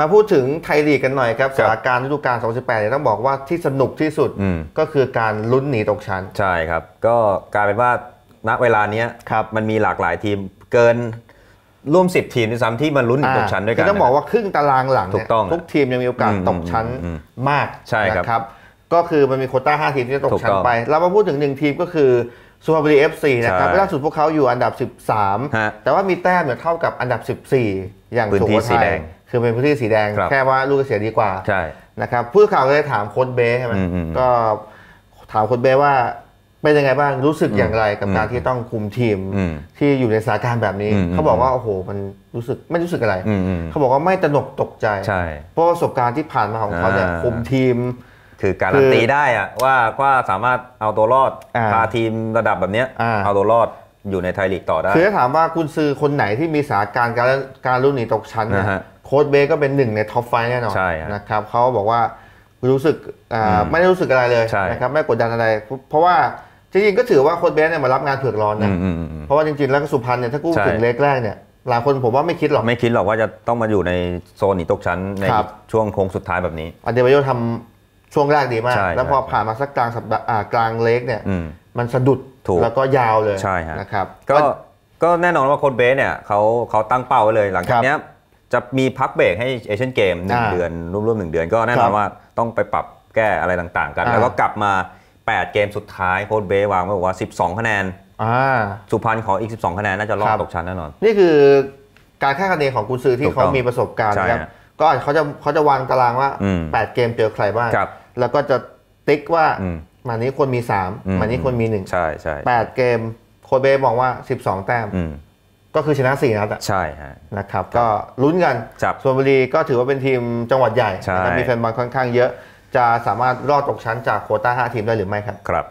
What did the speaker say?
มาพูดถึงไทยลีกกันหน่อยครับสถานการณ์ฤดูกาล 2018เนี่ยต้องบอกว่าที่สนุกที่สุดอืมก็คือการลุ้นหนีตกชั้น ใช่ครับ ก็กลายเป็นว่าณเวลาเนี้ยครับมันมีหลากหลายทีมเกินร่วม 10 ทีมด้วยซ้ำที่มันลุ้นหนีตกชั้นด้วยกัคืนอต้องบอกว่าครึ่งตารางหลังถูเนี่ยกต้องทุกทีมยังมีโอกาสอืมตกชั้นอืมมากใช่ครับนะครับก็คือมันมีโควต้า 5 ทีมที่จะตกถูกชั้นต้องไป เรามาพูดถึงหนึ่งทีมก็คือสุพรรณบุรี FC นะครับใช่ล่าสุดพวกเขาอยู่อันดับฮะ13 แต่ว่ามีแต้มเนี่ยเท่ากับอันดับ 14 อย่างพื้นสุที่โขสีทัแดยง คือเป็นพื้นที่สีแดงครับแค่ว่าลูกเสียดีกว่าใช่นะครับผู้ข่าวก็เลยถามโค้ชเบ้ใช่ไหมอืมอืมก็ถามโค้ชเบ้ว่าเป็นยังไงบ้างรู้สึกอย่างไรกับอืมการที่ต้องคุมทีมอืมที่อยู่ในสถานการณ์แบบนี้อืมเขาบอกว่าโอ้โหมันรู้สึกไม่รู้สึกอะไรอืมอืมเขาบอกว่าไม่ตระหนกตกใจใช่เพราะประสบการณ์ที่ผ่านมาของเขาเนี่ยอ่าคุมทีม คือการันตีได้อะว่าว่าสามารถเอาตัวรอดอ่าพาทีมระดับแบบเนี้ยอ่าเอาตัวรอดอยู่ในไทยลีกต่อได้ คือถ้าถามว่าคุณซื้อคนไหนที่มีสถานการณ์การการรุ่นหนีตกชั้นเนี่ยนะฮะโค้ชเบย์ก็เป็นหนึ่งในท็อปไฟแน่นอนใช่ฮะนะครับเขาบอกว่ารู้สึกอ่าอืมไม่ได้รู้สึกอะไรเลยใช่นะครับไม่กดดันอะไร เพราะว่าจริงๆก็ถือว่าโค้ชเบย์เนี่ยมารับงานเผือกร้อนอืนะมอืมอืมอืมเพราะว่าจริงๆแล้วก็สุพรรณเนี่ยถ้ากู้ใช่ถึงเล็กแรกเนี่ยหลายคนผมว่าไม่คิดหรอกไม่คิดหรอกว่าจะต้องมาอยู่ในโซนหนีตกชั้นในครับช่วงโค้งสุดท้ายแบบนี้อันเดบาโยทำช่วงแรกดีมากใช่แล้วพอใช่ผ่านมาสักกลางสัปดาห์อ่ากลางเล็กเนี่ยอืมมันสะดุดถูกแล้วก็ยาวเลยใช่ฮะนะครับก็ก็แน่นอนว่าโค้ชเบสเนี่ยเขาเขาตั้งเป้าไว้เลยหลังครัจากบเนี้ย จะมีพักเบรกให้เอเชียนเกมหนึ่งอ่าเดือนร่วมๆหนึ่งเดือนก็แน่นครัอนบว่าต้องไปปรับแก้อะไรต่างๆ กันอ่าแล้วก็กลับมา 8 เกมสุดท้ายโค้ชเบสวางไว้บอกว่า 12 คะแนนอ่าสุพรรณขออีก 12 คะแนนน่าจะรอคดรับตกชั้นแน่นอน นี่คือการคาดคะเนของกุนซือถูที่กต้เขาองมีประสบการณ์ใช่นะครับฮะก็เขาจะเขาจะวางตารางว่าอืม8เกมเจอใครบ้างครับแล้วก็จะติ๊กว่าอืมมันนี้ควรมีอืม3มันนี้ควรมีใช่ใช่1 8เกมโคชเบย์มองว่า 12 แต้มอืม ก็คือชนะ4นัดอะใช่ฮะนะครับ ก็ลุ้นกันครับส่วนบุรีก็ถือว่าเป็นทีมจังหวัดใหญ่ใช่นะครับมีแฟนบอลค่อนข้างเยอะ จะสามารถรอดตกชั้นจากโควต้า5ทีมได้หรือไม่ครับครับ